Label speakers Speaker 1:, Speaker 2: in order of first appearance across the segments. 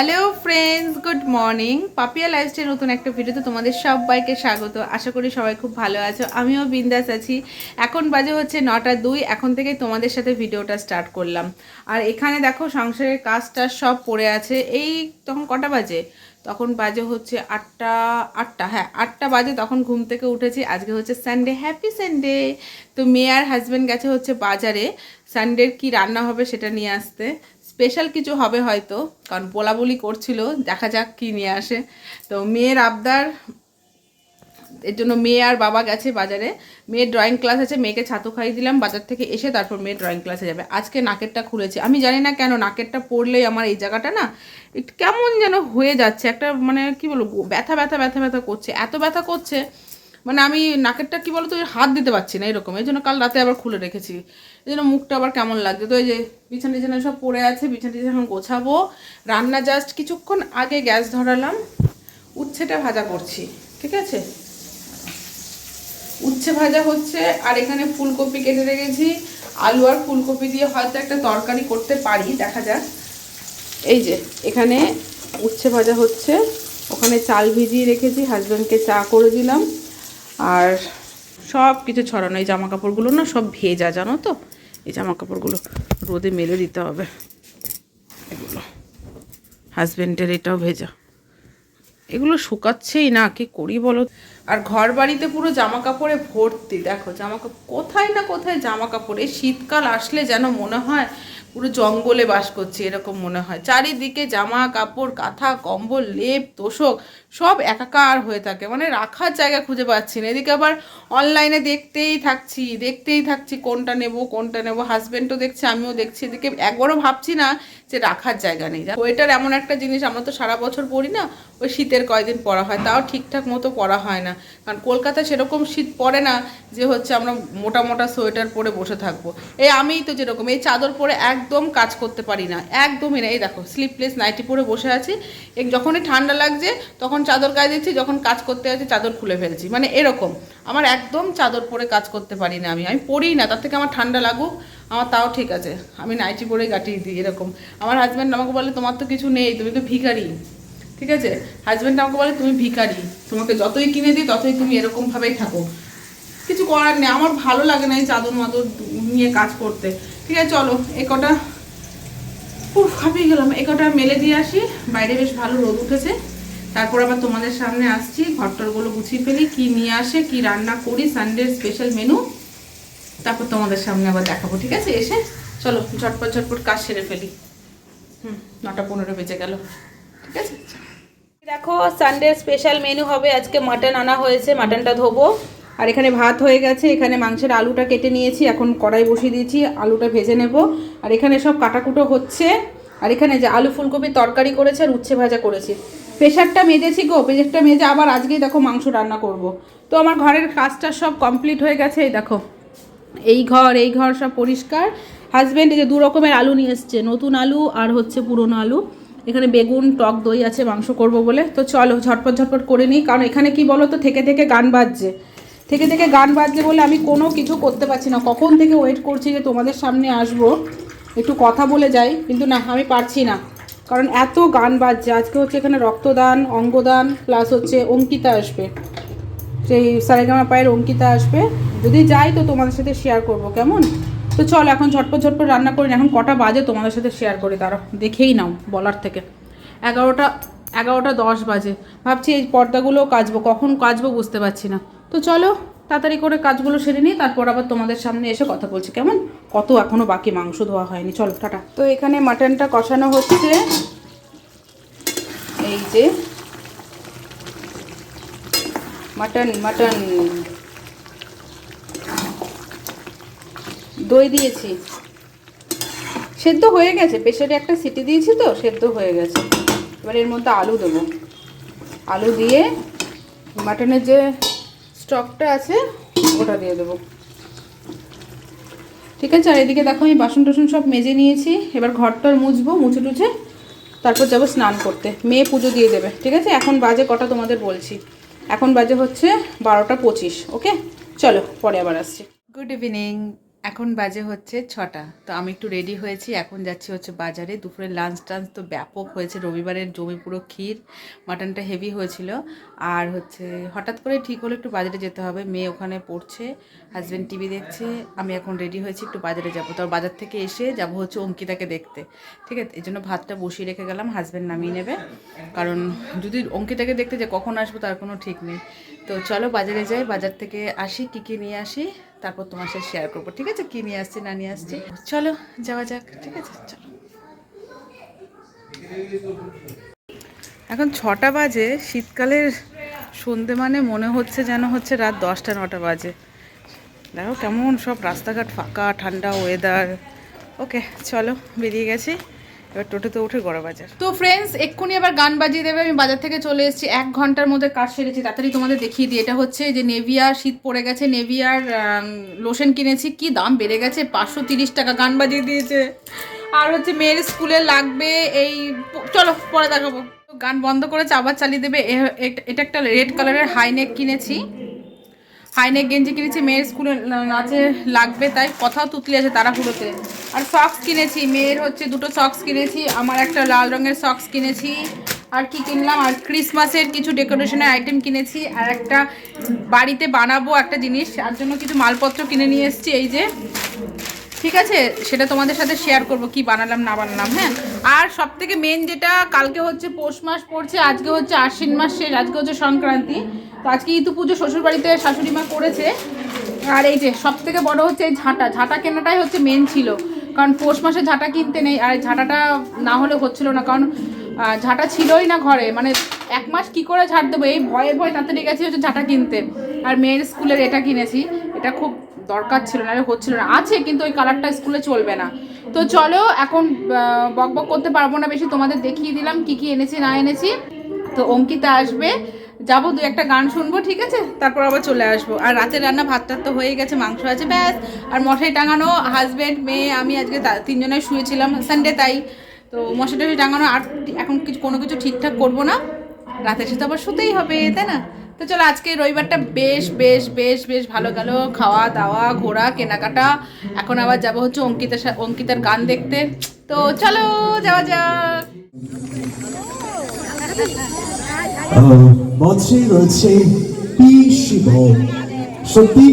Speaker 1: Hello friends, good morning. Papiya lifestyle নতুন একটা ভিডিওতে তোমাদের সবাইকে স্বাগত। আশা করি সবাই খুব ভালো আছো। আমিও বিন্দাস আছি। এখন বাজে হচ্ছে নটা দুই। এখন থেকে তোমাদের সাথে ভিডিওটা স্টার্ট করলাম। আর এখানে দেখো সংসারের কাজটা সব পড়ে আছে। এই তখন কটা বাজে? তখন বাজে হচ্ছে আটটা আটটা হ্যাঁ আটটা বাজে তখন ঘুম থেকে উঠেছি। আজকে হচ্ছে সানডে হ্যাপি সানডে তো মেয়ে আর হাজব্যান্ড গেছে হচ্ছে বাজারে। সানডের কি রান্না হবে সেটা নিয়ে আসতে। স্পেশাল কিছু হবে হয়তো, কারণ বলা করছিল, দেখা যাক কি নিয়ে আসে। তো মেয়ের আবদার, এর জন্য মেয়ে আর বাবা গেছে বাজারে। মেয়ের ড্রয়িং ক্লাস আছে, মেয়েকে ছাতু খাইয়ে দিলাম, বাজার থেকে এসে তারপর মেয়ে ড্রয়িং ক্লাসে যাবে। আজকে নাকেরটা খুলেছে। আমি জানি না কেন, নাকেরটা পড়লেই আমার এই জায়গাটা না, একটু কেমন যেন হয়ে যাচ্ছে। একটা মানে কি বলব, ব্যথা ব্যথা ব্যথা ব্যথা করছে। এত ব্যথা করছে মানে আমি নাকেরটা কি বলতো হাত দিতে পারছি না এরকম, এই জন্য কাল রাতে আবার খুলে রেখেছি। এই জন্য মুখটা আবার কেমন লাগছে? তো এই যে বিছানা টিছানা সব পড়ে আছে, বিছানা টিছানা এখন গোছাবো। রান্না জাস্ট কিছুক্ষণ আগে গ্যাস ধরালাম। উচ্ছেটা ভাজা করছি, ঠিক আছে? উচ্ছে ভাজা হচ্ছে, আর এখানে ফুলকপি কেটে রেখেছি। আলু আর ফুলকপি দিয়ে হয়তো একটা তরকারি করতে পারি, দেখা যাক। এই যে, এখানে উচ্ছে ভাজা হচ্ছে। ওখানে চাল ভিজিয়ে রেখেছি হাজব্যান্ডকে চা করে দিলাম। আর সব কিছু ছড়ানো, এই জামা কাপড়গুলো না সব ভেজা, জানো তো? এই জামা কাপড়গুলো রোদে মেলে দিতে হবে। এগুলো। হাজব্যান্ডের এটাও ভেজা। এগুলো শুকাচ্ছেই না, কি করি বলো? আর ঘর বাড়িতে পুরো জামা কাপড়ে ভর্তি। দেখো জামা কাপড় কোথায় না কোথায় জামা কাপড় এই শীতকাল আসলে যেন মনে হয় পুরো জঙ্গলে বাস করছি, এরকম মনে হয়। চারিদিকে জামা কাপড়, কাঁথা, কম্বল, লেপ, তোষক, সব একাকার হয়ে থাকে। মানে রাখার জায়গা খুঁজে পাচ্ছি না। এদিকে আবার অনলাইনে দেখতেই থাকছি দেখতেই থাকছি কোনটা নেব কোনটা নেব। হাজব্যান্ডও দেখছে, আমিও দেখছি। এদিকে একবারও ভাবছি না যে রাখার জায়গা নেই। ওয়েটার এমন একটা জিনিস, আমরা তো সারা বছর পরি না, ওই শীতের কয়দিন পরা হয়। তাও ঠিকঠাক মতো পরা হয় না। কারণ কলকাতায় সেরকম শীত পড়ে না যে হচ্ছে আমরা মোটা মোটা সোয়েটার পরে বসে থাকব। এই আমিই তো যেরকম, এই চাদর পরে একদম কাজ করতে পারি না, একদমই না। এই দেখো স্লিপলেস নাইটি পরে বসে আছি। যখনই ঠান্ডা লাগছে, তখন চাদর গায়ে দিচ্ছি, যখন কাজ করতে আছি চাদর খুলে ফেলছি। মানে এরকম। আমার একদম চাদর পরে কাজ করতে পারি না আমি। আমি পড়ি না, তার থেকে আমার ঠান্ডা লাগুক, আমার তাও ঠিক আছে। আমি নাইটি পরে কাটিয়ে দিই, এরকম। আমার হাজব্যান্ড আমাকে বলে, তোমার তো কিছু নেই, তুমি তো ভিখারি। ঠিক আছে? হাজব্যান্ড আমাকে বলে, তুমি ভিখারি। তোমাকে যতই কিনে দিই, ততই তুমি এরকমভাবেই থাকো। কিছু করার নেই, আমার ভালো লাগে না এই চাদর মাদর নিয়ে কাজ করতে। ঠিক আছে, চলো, এ কটা উফ, হাঁপিয়ে গেলাম। এ কটা মেলে দিয়ে আসি। বাইরে বেশ ভালো রোদ উঠেছে। তারপর আবার তোমাদের সামনে আসছি। ঘরটরগুলো গুছিয়ে ফেলি। কি নিয়ে আসে, কি রান্না করি সানডের স্পেশাল মেনু তারপর তোমাদের সামনে আবার দেখাবো, ঠিক আছে? এসে চলো, ঝটপট ঝটপট কাজ সেরে ফেলি। হুম, নটা পনেরো বেজে গেল। ঠিক আছে? দেখো সানডে স্পেশাল মেনু হবে। আজকে মাটন আনা হয়েছে। মাটনটা ধোবো। আর এখানে ভাত হয়ে গেছে, এখানে মাংসের আলুটা কেটে নিয়েছি, এখন কড়াই বসিয়ে দিয়েছি, আলুটা ভেজে নেব। আর এখানে সব কাটাকুটো হচ্ছে, আর এখানে যে আলু ফুলকপির তরকারি করেছে আর উচ্ছে ভাজা করেছি। প্রেশারটা মেজেছি গো, প্রেশারটা মেজে আবার আজকেই দেখো মাংস রান্না করব। তো আমার ঘরের কাজটা সব কমপ্লিট হয়ে গেছে, এই দেখো। এই ঘর এই ঘর সব পরিষ্কার। হাজব্যান্ড এই যে দু রকমের আলু নিয়ে এসছে, নতুন আলু আর হচ্ছে পুরনো আলু। এখানে বেগুন, টক, দই আছে, মাংস করব বলে। তো চলো ঝটপট ঝটপট করে নিই, কারণ এখানে কি বলো তো থেকে থেকে গান বাজছে। থেকে থেকে গান বাজছে বলে আমি কোনো কিছু করতে পারছি না। কখন থেকে ওয়েট করছি যে তোমাদের সামনে আসব? একটু কথা বলে যাই, কিন্তু না, আমি পারছি না। কারণ এত গান বাজছে। আজকে হচ্ছে এখানে রক্তদান, অঙ্গদান প্লাস হচ্ছে অঙ্কিতা আসবে। সেই সারেগামা পায়ের অঙ্কিতা আসবে। যদি যাই তো তোমাদের সাথে শেয়ার করব, কেমন? তো চল, এখন ঝটপট ঝটপট রান্না করি এখন কটা বাজে তোমাদের সাথে শেয়ার করি, তারা দেখেই নাও বলার থেকে। এগারোটা এগারোটা দশ বাজে। ভাবছি এই পর্দাগুলোও কাচবো। কখন কাচবো বুঝতে পারছি না। তো চলো, তাড়াতাড়ি করে কাজগুলো সেরে নিই, তারপর আবার তোমাদের সামনে এসে কথা বলছি, কেমন? কত এখনও বাকি মাংস ধোয়া হয়নি, চলো, টাটা। তো এখানে মাটনটা কষানো হচ্ছে। এই যে, মাটন মাটন। দই দিয়েছি। সেদ্ধ হয়ে গেছে প্রেশারে একটা সিটি দিয়েছি তো, সেদ্ধ হয়ে গেছে। এবার এর মধ্যে আলু দেবো। আলু দিয়ে মাটনের যে স্টকটা আছে, ওটা দিয়ে দেবো। ঠিক আছে, আর এদিকে দেখো আমি বাসন টাসন সব মেজে নিয়েছি। এবার ঘরটার মুছবো, মুছে টুছে, তারপর যাব স্নান করতে। মেয়ে পুজো দিয়ে দেবে, ঠিক আছে? এখন বাজে কটা তোমাদের বলছি। এখন বাজে হচ্ছে বারোটা পঁচিশ, ওকে? চলো, পরে আবার আসছি। গুড ইভিনিং এখন বাজে হচ্ছে ছটা। তো আমি একটু রেডি হয়েছি। এখন যাচ্ছি হচ্ছে বাজারে। দুপুরে লাঞ্চ টাঞ্চ তো ব্যাপক হয়েছে। রবিবারের জমি পুরো ক্ষীর মাটনটা হেভি হয়েছিল। আর হচ্ছে হঠাৎ করে ঠিক হলো একটু বাজারে যেতে হবে। মেয়ে ওখানে পড়ছে হাজব্যান্ড টিভি দেখছে। আমি এখন রেডি হয়েছি একটু বাজারে যাব। তো বাজার থেকে এসে যাব হচ্ছে অঙ্কিতাকে দেখতে। ঠিক আছে? এই জন্য ভাতটা বসিয়ে রেখে গেলাম হাজব্যান্ড নামিয়ে নেবে। কারণ যদি অঙ্কিতাকে দেখতে যে কখন আসব তার কোনো ঠিক নেই। তো চলো বাজারে যাই। বাজার থেকে আসি, কী কী নিয়ে আসি? তারপর তোমার সাথে শেয়ার করব, ঠিক আছে? কী নিয়ে আসছি, না নিয়ে আসছি? চলো, যাওয়া যাক, ঠিক আছে? চলো। এখন ছটা বাজে, শীতকালের সন্ধে মানে মনে হচ্ছে যেন হচ্ছে রাত দশটা, নটা বাজে। দেখো কেমন সব রাস্তাঘাট ফাঁকা, ঠান্ডা ওয়েদার ওকে চলো, বেরিয়ে গেছি। এবার টোটোতে উঠে গড়া বাজার। তো ফ্রেন্ডস এক্ষুনি আবার গান বাজিয়ে দেবে। আমি বাজার থেকে চলে এসেছি। এক ঘণ্টার মধ্যে কাজ সেরেছি। তাড়াতাড়ি তোমাদের দেখিয়ে দিই। এটা হচ্ছে যে নেভিয়ার শীত পড়ে গেছে। নেভিয়ার লোশন কিনেছি। কি দাম বেড়ে গেছে? পাঁচশো তিরিশ টাকা গান বাজিয়ে দিয়েছে। আর হচ্ছে মেয়ের স্কুলে লাগবে এই চলো, পরে দেখাবো। গান বন্ধ করেছে আবার চালিয়ে দেবে। এটা একটা রেড কালারের হাইনেক কিনেছি। হাইনেক গেঞ্জি কিনেছি, মেয়ের স্কুলে নাচে লাগবে, তাই কথাও তুতলি আছে তাড়াহুড়োতে। আর সক্স কিনেছি, মেয়ের হচ্ছে দুটো সক্স কিনেছি, আমার একটা লাল রঙের সক্স কিনেছি, আর কি কিনলাম, আর ক্রিসমাসের কিছু ডেকোরেশনের আইটেম কিনেছি, আর একটা বাড়িতে বানাবো একটা জিনিস, তার জন্য কিছু মালপত্র কিনে নিয়ে এসেছি, এই যে। ঠিক আছে? সেটা তোমাদের সাথে শেয়ার করব, কি বানালাম, না বানালাম হ্যাঁ? আর সব থেকে মেন যেটা, কালকে হচ্ছে পৌষ মাস পড়ছে, আজকে হচ্ছে আশ্বিন মাস শেষ, আজকে হচ্ছে সংক্রান্তি। তো আজকে ইতু পুজো শ্বশুর বাড়িতে শাশুড়ি মা করেছে। আর এই যে সব থেকে বড় হচ্ছে এই ঝাঁটা ঝাঁটা কেনাটাই হচ্ছে মেন ছিল। কারণ পৌষ মাসে ঝাঁটা কিনতে নেই, আর ঝাঁটাটা না হলে হচ্ছিল না। কারণ ঝাঁটা ছিলই না ঘরে। মানে এক মাস কি করে ঝাঁট দেবো? এই ভয়ে ভয়ে তাড়াতাড়ি গেছি হচ্ছে ঝাঁটা কিনতে। আর মেয়ের স্কুলের এটা কিনেছি। এটা খুব দরকার ছিল না, হচ্ছিল না। আছে, কিন্তু ওই কালারটা স্কুলে চলবে না। তো চলো, এখন বক বক করতে পারব না বেশি। তোমাদের দেখিয়ে দিলাম কি কি এনেছি, না এনেছি। তো অঙ্কিতা আসবে। যাব, দু একটা গান শুনব, ঠিক আছে? তারপর আবার চলে আসব। আর রাতের রান্না ভাত টাত তো হয়ে গেছে, মাংস আছে, ব্যাস। আর মশাই টাঙানো হাজব্যান্ড মেয়ে, আমি আজকে তিনজনে শুয়েছিলাম সানডে তাই। তো মশাই টাঙানো, আর এখন কিছু, কোনো কিছু ঠিকঠাক করব না। রাতে এসে তো আবার শুতেই হবে, তাই না? তো চলো আজকে রবিবারটা বেশ বেশ বেশ বেশ ভালো গেল। খাওয়া দাওয়া, ঘোরা, কেনাকাটা। এখন আবার যাব হচ্ছে অঙ্কিতার অঙ্কিতার গান দেখতে। তো চলো, যাওয়া যাক।
Speaker 2: মঞ্চে রয়েছে পি শিব সত্যি,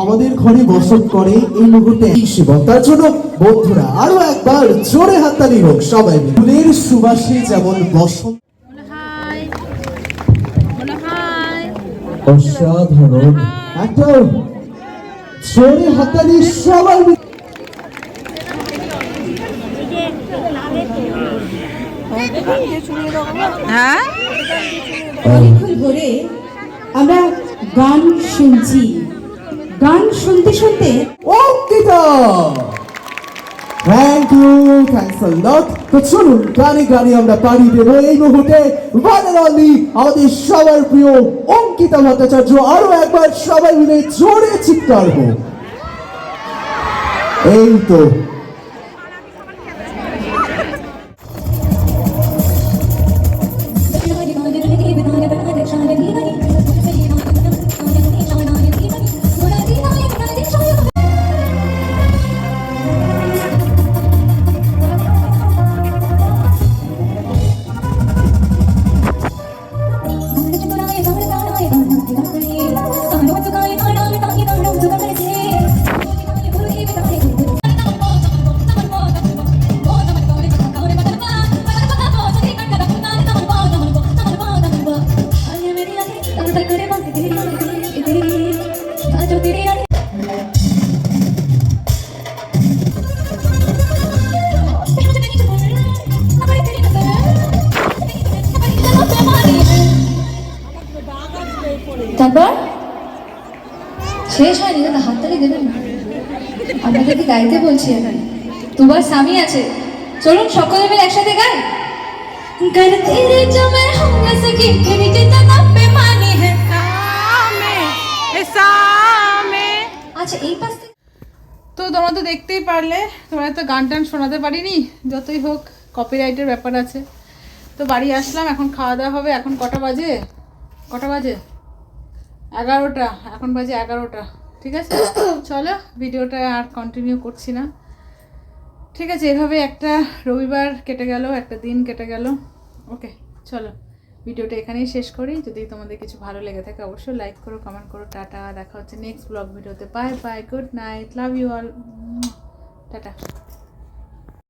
Speaker 2: আমাদের ঘরে বসত করে এই মুহূর্তে এই শিব তার জন্য বন্ধুরা, আরও একবার জোরে হাততালি হোক সবাই। ফুলের সুবাসে যেমন বসন্ত অসাধারণ। একটা জোরে হাততালি সবাই।
Speaker 1: হ্যাঁ?
Speaker 3: অনেকক্ষণ ধরে আমরা গান শুনছি। গান শুনতে শুনতে
Speaker 2: Ankita! Thank you thanks a lot তো চলুন, গানে গানে আমরা পাড়ি দেবো। এই মুহূর্তে ওয়ান অনলি আমাদের সবার প্রিয় অঙ্কিতা ভট্টাচার্য, আরও একবার সবাই মিলে জোরে চিৎকার হোক এই তো
Speaker 4: তারপর শেষ হয়নি দাদা হাততালি দেবেন না আপনাদেরকে গাইতে বলছি এখানে তোমার স্বামী আছে চলুন সকলে মিলে একসাথে গাই कर तेरे जो मैं हूँ ऐसे कि फिर जितना बेमानी है আচ্ছা এই পাশ থেকে
Speaker 1: তো তোমরা তো দেখতেই পারলে তোমরা তো গান টান শোনাতে পারিনি যতই হোক কপিরাইটের ব্যাপার আছে তো বাড়ি আসলাম এখন খাওয়া দাওয়া হবে এখন কটা বাজে কটা বাজে এগারোটা, এখন বাজে এগারোটা, ঠিক আছে? চলো, ভিডিওটা আর কন্টিনিউ করছি না। ঠিক আছে, এভাবে একটা রবিবার কেটে গেল, একটা দিন কেটে গেল। ওকে চলো, ভিডিওটা এখানেই শেষ করি। যদি তোমাদের কিছু ভালো লেগে থাকে, অবশ্যই লাইক করো কমেন্ট করো, টাটা, দেখা হচ্ছে নেক্সট ব্লগ ভিডিওতে। Bye bye good night love you all tata.